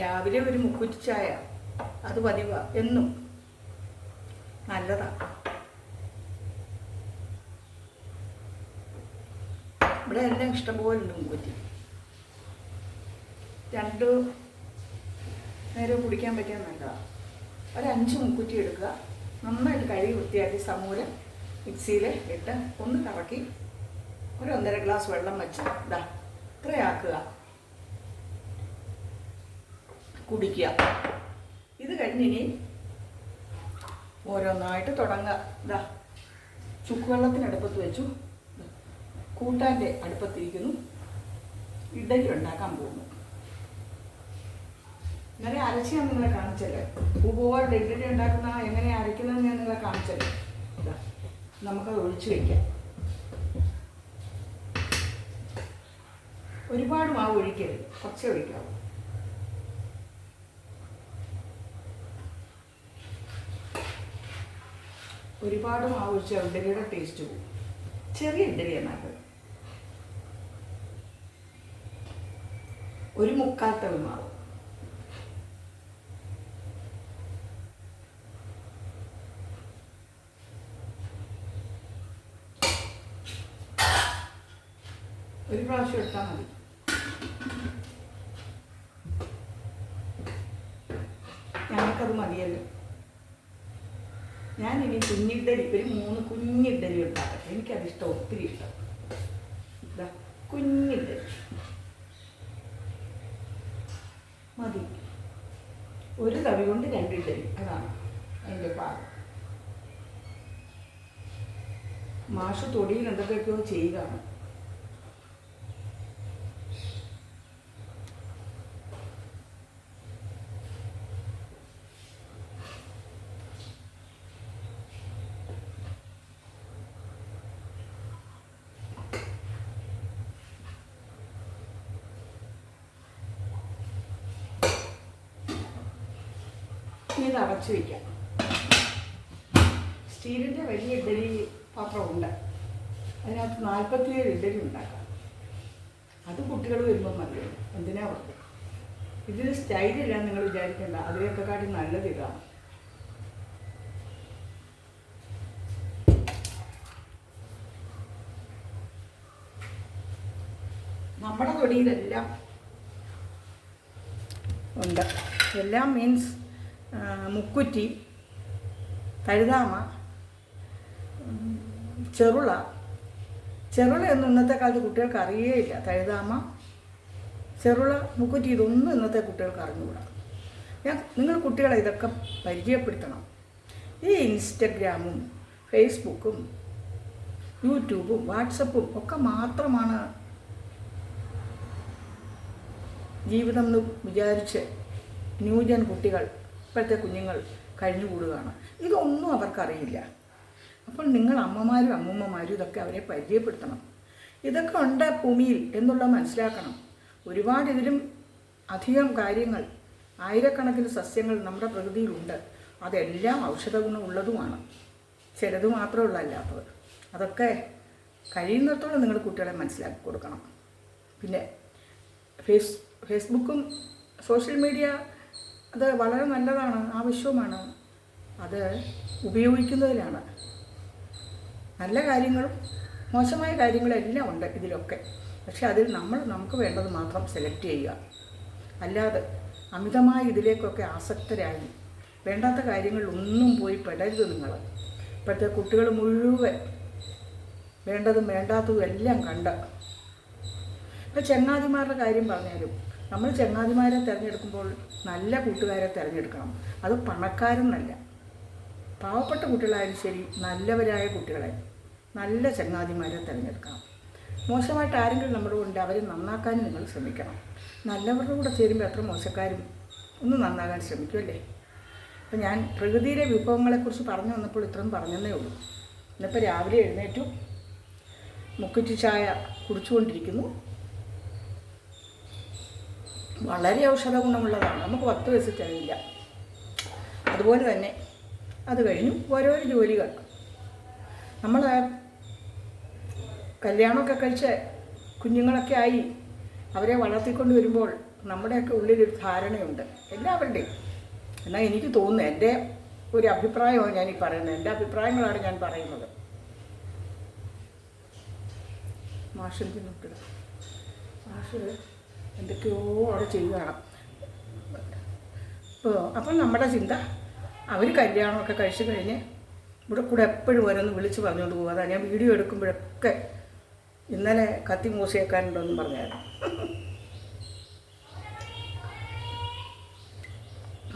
രാവിലെ ഒരു മുക്കുറ്റി ചായ. അത് പതിവ. എന്നും. നല്ലതാ. ഇവിടെ എല്ലാം ഇഷ്ടംപോലെ ഉണ്ട് മുക്കുറ്റി. രണ്ട് നേരം കുടിക്കാൻ പറ്റിയാൽ നല്ലതാണ് ഒരഞ്ച് മുക്കുറ്റി എടുക്കുക. നന്നായിട്ട് കഴുകി വൃത്തിയാക്കി സമൂലം മിക്സിയിൽ ഇട്ട് ഒന്ന് കറക്കി ഒരു ഒന്നര ഗ്ലാസ് വെള്ളം വെച്ച്. ഇതാ ഇത്രയാക്കുക. കുടിക്കുക. ഇത് കഴിഞ്ഞിനി ഓരോന്നായിട്ട് തുടങ്ങുക ഇതാ ചുക്കുവെള്ളത്തിന് അടുപ്പത്ത് വെച്ചു. കൂട്ടാന്റെ അടുപ്പത്തിരിക്കുന്നു. ഇഡലി ഉണ്ടാക്കാൻ പോകുന്നു. ഇന്നലെ അരച്ച് ഞാൻ നിങ്ങളെ കാണിച്ചല്ലേ ഉപോടെ ഇഡലി ഉണ്ടാക്കുന്ന എങ്ങനെ അരയ്ക്കുന്നത് ഞാൻ നിങ്ങളെ കാണിച്ചല്ലേ നമുക്കത് ഒഴിച്ചു വയ്ക്കാം ഒരുപാട് മാവ് ഒഴിക്കരുത്. കുറച്ചേ ഒഴിക്കാവൂ. ഒരുപാട് മാവ് വെച്ച് ഇഡലിയുടെ ടേസ്റ്റ് പോകും ചെറിയ ഇഡലിയാണ് നല്ലത് ഒരു മുക്കാൽ തവി മാവ്. ഒരു പ്രാവശ്യം എടുത്താൽ മതി ഞങ്ങൾക്കത് മതിയല്ലോ ഞാൻ ഇനി കുഞ്ഞിഡലി ഒരു മൂന്ന് കുഞ്ഞിഡലി ഉണ്ടാക്കട്ടെ എനിക്കതിഷ്ടം ഒത്തിരി ഇഷ്ടം. ഇതാ കുഞ്ഞിഡലി മതി. ഒരു തവി കൊണ്ട് രണ്ട് ഇഡലി അതാണ് അതിന്റെ പാകം മാഷ് തൊടിയിൽ എന്തൊക്കെയൊക്കെയോ ചെയ്യുകയാണ് ഇത് അടച്ചു വയ്ക്കാം സ്റ്റീലിന്റെ വലിയ ഇഡലി പാത്രമുണ്ട്. അതിനകത്ത് നാൽപ്പത്തിയേഴ് ഇഡലി ഉണ്ടാക്കാം. അത് കുട്ടികൾ വരുമ്പോൾ മതി. എന്തിനാ പറഞ്ഞു ഇതിന് സ്റ്റൈലില്ല നിങ്ങൾ വിചാരിക്കേണ്ട. അതിനൊക്കെ കാട്ടി നല്ലത് ഇതാണ്. നമ്മുടെ തൊടിയിലെല്ലാം ഉണ്ട്. എല്ലാം മീൻസ് മുക്കുറ്റി കഴുതാമ ചെറുള. ചെറുള ചെറുളയൊന്നും ഇന്നത്തെ കാലത്ത് കുട്ടികൾക്ക് അറിയേയില്ല. തഴുതാമ ചെറുള മുക്കുറ്റി ഇതൊന്നും ഇന്നത്തെ കുട്ടികൾക്ക് അറിഞ്ഞുകൂടാ. ഞാൻ നിങ്ങൾ കുട്ടികളെ ഇതൊക്കെ പരിചയപ്പെടുത്തണം. ഈ ഇൻസ്റ്റഗ്രാമും ഫേസ്ബുക്കും യൂട്യൂബും വാട്സപ്പും ഒക്കെ മാത്രമാണ് ജീവിതം എന്ന് വിചാരിച്ച് ന്യൂജൻ കുട്ടികൾ ഇപ്പോഴത്തെ കുഞ്ഞുങ്ങൾ കഴിഞ്ഞുകൂടുകയാണ്. ഇതൊന്നും അവർക്കറിയില്ല. അപ്പോൾ നിങ്ങൾ അമ്മമാരും അമ്മൂമ്മമാരും ഇതൊക്കെ അവരെ പരിചയപ്പെടുത്തണം. ഇതൊക്കെ ഉണ്ട് ഭൂമിയിൽ എന്നുള്ളത് മനസ്സിലാക്കണം. ഒരുപാട് ഇതിലും അധികം കാര്യങ്ങൾ ആയിരക്കണക്കിന് സസ്യങ്ങൾ നമ്മുടെ പ്രകൃതിയിലുണ്ട്. അതെല്ലാം ഔഷധ ഗുണമുള്ളതുമാണ് ചിലത് മാത്രമുള്ള അല്ലാത്തത്. അതൊക്കെ കഴിയുന്നിടത്തോളം നിങ്ങൾ കുട്ടികളെ മനസ്സിലാക്കി കൊടുക്കണം. പിന്നെ ഫേസ് ഫേസ്ബുക്കും സോഷ്യൽ മീഡിയ അത് വളരെ നല്ലതാണ് ആവശ്യവുമാണ്. അത് ഉപയോഗിക്കുന്നതിലാണ്. നല്ല കാര്യങ്ങളും മോശമായ കാര്യങ്ങളെല്ലാം ഉണ്ട് ഇതിലൊക്കെ. പക്ഷെ അതിൽ നമ്മൾ നമുക്ക് വേണ്ടത് മാത്രം സെലക്ട് ചെയ്യുക. അല്ലാതെ അമിതമായി ഇതിലേക്കൊക്കെ ആസക്തരായി വേണ്ടാത്ത കാര്യങ്ങളിലൊന്നും പോയി പെടരുത് നിങ്ങൾ. ഇപ്പോഴത്തെ കുട്ടികൾ മുഴുവൻ വേണ്ടതും വേണ്ടാത്തതും എല്ലാം കണ്ട്. ഇപ്പം ചങ്ങാതിമാരുടെ കാര്യം പറഞ്ഞാലും നമ്മൾ ചങ്ങാതിമാരെ തിരഞ്ഞെടുക്കുമ്പോൾ നല്ല കൂട്ടുകാരെ തിരഞ്ഞെടുക്കണം. അത് പണക്കാരെന്നല്ല. പാവപ്പെട്ട കുട്ടികളായാലും ശരി നല്ലവരായ കുട്ടികളെ നല്ല ചങ്ങാതിമാരെ തിരഞ്ഞെടുക്കണം. മോശമായിട്ട് ആരെങ്കിലും നമ്മുടെ ഉണ്ട് അവരെ നന്നാക്കാൻ നിങ്ങൾ ശ്രമിക്കണം. നല്ലവരുടെ കൂടെ ചേരുമ്പോൾ എത്ര മോശക്കാരും ഒന്ന് നന്നാകാൻ ശ്രമിക്കുമല്ലേ അപ്പം ഞാൻ പ്രകൃതിയിലെ വിഭവങ്ങളെക്കുറിച്ച് പറഞ്ഞു വന്നപ്പോൾ ഇത്രയും പറഞ്ഞതേ ഉള്ളൂ. ഇന്നിപ്പോൾ രാവിലെ എഴുന്നേറ്റു മുക്കുറ്റി ചായ കുടിച്ചുകൊണ്ടിരിക്കുന്നു. വളരെ ഔഷധ ഗുണമുള്ളതാണ്. നമുക്ക് പത്ത് വയസ്സ് തെളിയില്ല അതുപോലെ തന്നെ അത് കഴിഞ്ഞു ഓരോരോ ജോലികൾ നമ്മൾ കല്യാണമൊക്കെ കഴിച്ച് കുഞ്ഞുങ്ങളൊക്കെ ആയി അവരെ വളർത്തിക്കൊണ്ട് വരുമ്പോൾ നമ്മുടെയൊക്കെ ഉള്ളിലൊരു ധാരണയുണ്ട്. എല്ലാവരുടെയും. എന്നാൽ എനിക്ക് തോന്നുന്നു എന്റെ ഒരു അഭിപ്രായമാണ് ഞാൻ ഈ പറയുന്നത്. എന്റെ അഭിപ്രായങ്ങളാണ് ഞാൻ പറയുന്നത്. മാഷിന്റെ നോക്കുക മാഷ് എന്തൊക്കെയോ അവിടെ ചെയ്യുകയാണ്. ഇപ്പോൾ അപ്പം നമ്മുടെ ചിന്ത അവർ കല്യാണമൊക്കെ കഴിച്ചു കഴിഞ്ഞ് ഇവിടെ കൂടെ എപ്പോഴും ഓരോന്ന് വിളിച്ച് പറഞ്ഞുകൊണ്ട് പോകും. ഞാൻ വീഡിയോ എടുക്കുമ്പോഴൊക്കെ ഇന്നലെ കത്തി മൂസിയേക്കാനുണ്ടോയെന്ന് പറഞ്ഞായിരുന്നു.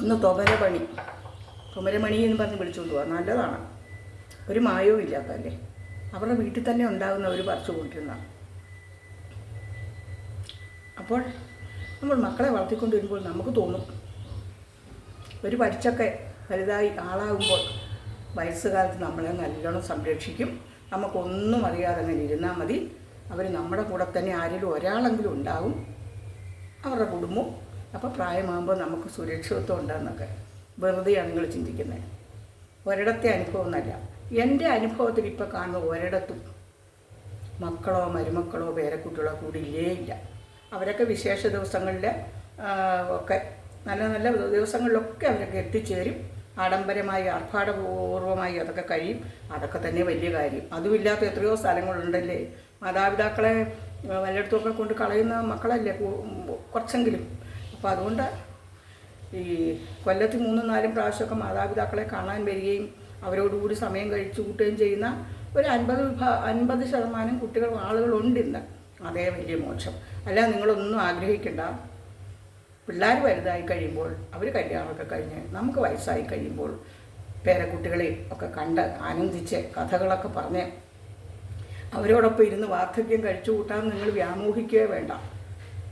ഒന്ന് തൊമരപണി തൊമരമണി എന്ന് പറഞ്ഞ് വിളിച്ചുകൊണ്ട് പോവാം. നല്ലതാണ്. ഒരു മായവും ഇല്ലാത്തല്ലേ അവരുടെ വീട്ടിൽ തന്നെ ഉണ്ടാകുന്ന ഒരു പറിച്ചു കൊണ്ടിരുന്ന അപ്പോൾ നമ്മൾ മക്കളെ വളർത്തിക്കൊണ്ട് വരുമ്പോൾ നമുക്ക് തോന്നും ഒരു പഠിച്ചൊക്കെ വലുതായി ആളാകുമ്പോൾ വയസ്സുകാലത്ത് നമ്മളെ നല്ലോണം സംരക്ഷിക്കും. നമുക്കൊന്നും അറിയാതെ അങ്ങനെ ഇരുന്നാൽ മതി. അവർ നമ്മുടെ കൂടെ തന്നെ ആരെങ്കിലും ഒരാളെങ്കിലും ഉണ്ടാവും. അവരുടെ കുടുംബം അപ്പോൾ പ്രായമാകുമ്പോൾ നമുക്ക് സുരക്ഷിതത്വം ഉണ്ടെന്നൊക്കെ വെറുതെയാണ് നിങ്ങൾ ചിന്തിക്കുന്നത് ഒരിടത്തെ അനുഭവം എന്നല്ല എന്റെ അനുഭവത്തിൽ ഇപ്പോൾ കാണുന്ന ഒരിടത്തും മക്കളോ മരുമക്കളോ പേരക്കുട്ടികളോ കൂടി ഇല്ലേ ഇല്ല. അവരൊക്കെ വിശേഷ ദിവസങ്ങളിൽ ഒക്കെ നല്ല നല്ല ദിവസങ്ങളിലൊക്കെ അവരൊക്കെ എത്തിച്ചേരും. ആഡംബരമായി ആർഭാടപൂർവമായി അതൊക്കെ കഴിയും. അതൊക്കെ തന്നെ വലിയ കാര്യം. അതുമില്ലാത്ത എത്രയോ സ്ഥലങ്ങളുണ്ടല്ലേ? മാതാപിതാക്കളെ വല്ലയിടത്തുമൊക്കെ കൊണ്ട് കളയുന്ന മക്കളല്ലേ കുറച്ചെങ്കിലും. അപ്പോൾ അതുകൊണ്ട് ഈ കൊല്ലത്തിൽ മൂന്നും നാലും പ്രാവശ്യമൊക്കെ മാതാപിതാക്കളെ കാണാൻ വരികയും അവരോടുകൂടി സമയം കഴിച്ചു കൂട്ടുകയും ചെയ്യുന്ന ഒരു അൻപത് വിഭാ അൻപത് ശതമാനം കുട്ടികൾ ആളുകളുണ്ട് ഇന്ന്. അതേ വലിയ മോശം. അല്ല നിങ്ങളൊന്നും ആഗ്രഹിക്കണ്ട. പിള്ളേർ വലുതായി കഴിയുമ്പോൾ അവർ കല്യാണമൊക്കെ കഴിഞ്ഞ് നമുക്ക് വയസ്സായി കഴിയുമ്പോൾ പേരക്കുട്ടികളെയും ഒക്കെ കണ്ട് ആനന്ദിച്ച് കഥകളൊക്കെ പറഞ്ഞ് അവരോടൊപ്പം ഇരുന്ന് വാർദ്ധക്യം കഴിച്ചു കൂട്ടാൻ നിങ്ങൾ വ്യാമോഹിക്കുകയോ വേണ്ട.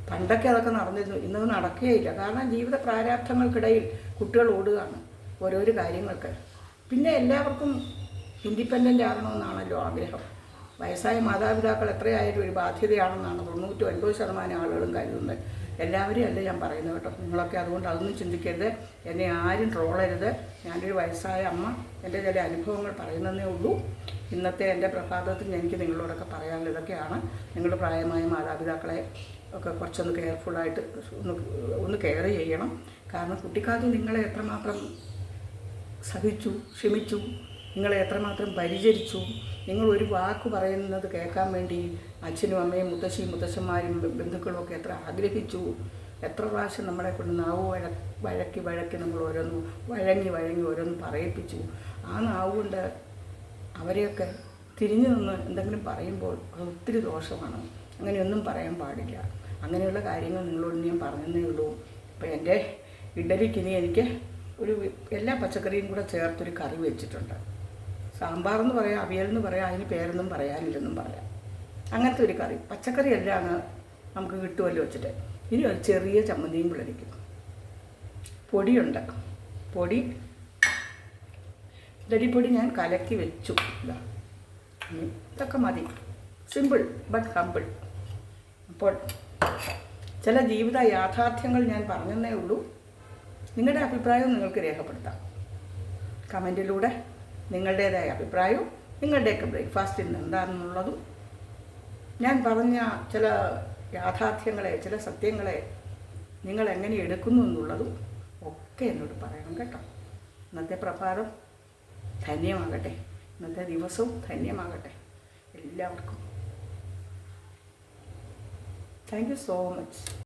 പണ്ടൊക്കെ അതൊക്കെ നടന്നിരുന്നു. ഇന്നത് നടക്കുകയില്ല കാരണം ജീവിത പ്രാരാബ്ധങ്ങൾക്കിടയിൽ കുട്ടികൾ ഓടുകയാണ് ഓരോരോ കാര്യങ്ങൾക്ക്. പിന്നെ എല്ലാവർക്കും ഇൻഡിപെൻഡന്റ് ആകണമെന്നാണല്ലോ ആഗ്രഹം. വയസ്സായ മാതാപിതാക്കൾ എത്രയായാലും ഒരു ബാധ്യതയാണെന്നാണ്. തൊണ്ണൂറ്റി ഒൻപത് ശതമാനം ആളുകളും കരുതുന്നത്. എല്ലാവരെയും അല്ല ഞാൻ പറയുന്നത് കേട്ടോ. നിങ്ങളൊക്കെ അതുകൊണ്ട് അതൊന്നും ചിന്തിക്കരുത്. എന്നെ ആരും ട്രോളരുത് ഞാനൊരു വയസ്സായ അമ്മ. എന്റെ ചില അനുഭവങ്ങൾ പറയുന്നതേ ഉള്ളൂ. ഇന്നത്തെ എന്റെ പ്രഭാതത്തിൽ എനിക്ക് നിങ്ങളോടൊക്കെ പറയാനുള്ള ഇതൊക്കെയാണ്. നിങ്ങൾ പ്രായമായ മാതാപിതാക്കളെ ഒക്കെ കുറച്ചൊന്ന് കെയർഫുള്ളായിട്ട് ഒന്ന് ഒന്ന് കെയർ ചെയ്യണം. കാരണം കുട്ടിക്കാലത്ത് നിങ്ങളെ എത്രമാത്രം സഹിച്ചു ക്ഷമിച്ചു നിങ്ങളെ എത്രമാത്രം പരിചരിച്ചു നിങ്ങൾ ഒരു വാക്ക് പറയുന്നത് കേൾക്കാൻ വേണ്ടി അച്ഛനും അമ്മയും മുത്തശ്ശിയും മുത്തശ്ശന്മാരും ബന്ധുക്കളും ഒക്കെ എത്ര ആഗ്രഹിച്ചു. എത്ര പ്രാവശ്യം നമ്മളെ കൊണ്ട് നാവ് വഴ വഴക്കി വഴക്കി നമ്മൾ ഓരോന്ന് വഴങ്ങി വഴങ്ങി ഓരോന്ന് പറയിപ്പിച്ചു. ആ നാവ് കൊണ്ട് അവരെയൊക്കെ തിരിഞ്ഞു നിന്ന് എന്തെങ്കിലും പറയുമ്പോൾ അത് ഒത്തിരി ദോഷമാണ്. അങ്ങനെയൊന്നും പറയാൻ പാടില്ല. അങ്ങനെയുള്ള കാര്യങ്ങൾ നിങ്ങളോട് ഞാൻ പറഞ്ഞതേ ഉള്ളൂ. അപ്പോൾ എന്റെ ഇഡലിക്ക് ഇനി എനിക്ക് ഒരു എല്ലാ പച്ചക്കറിയും കൂടെ ചേർത്തൊരു കറി വെച്ചിട്ടുണ്ട്. സാമ്പാർ എന്ന് പറയാം അവിയൽ എന്ന് പറയാം അതിന് പേരൊന്നും പറയാനില്ലെന്നും പറയാം. അങ്ങനത്തെ ഒരു കറി. പച്ചക്കറി എല്ലാം നമുക്ക് കിട്ടുമല്ലോ വെച്ചിട്ട്. ഇനി ഒരു ചെറിയ ചമ്മന്തിയും പിള്ളരിക്കും പൊടിയുണ്ട്. പൊടി. ഇഡലിപ്പൊടി ഞാൻ കലക്കി വെച്ചു. ഇതാ. ഇതൊക്കെ മതി. സിമ്പിൾ ബട്ട് ഹമ്പിൾ അപ്പോൾ ചില ജീവിത യാഥാർത്ഥ്യങ്ങൾ ഞാൻ പറഞ്ഞതേ ഉള്ളൂ. നിങ്ങളുടെ അഭിപ്രായം നിങ്ങൾക്ക് രേഖപ്പെടുത്താം. കമന്റിലൂടെ നിങ്ങളുടേതായ അഭിപ്രായവും നിങ്ങളുടെയൊക്കെ ബ്രേക്ക്ഫാസ്റ്റിൽ എന്താണെന്നുള്ളതും ഞാൻ പറഞ്ഞ ചില യാഥാർത്ഥ്യങ്ങളെ ചില സത്യങ്ങളെ നിങ്ങൾ എങ്ങനെ എടുക്കുന്നു എന്നുള്ളതും ഒക്കെ എന്നോട് പറയണം കേട്ടോ. ഇന്നത്തെ പ്രഭാതം ധന്യമാകട്ടെ. ഇന്നത്തെ ദിവസവും ധന്യമാകട്ടെ എല്ലാവർക്കും. Thank you so much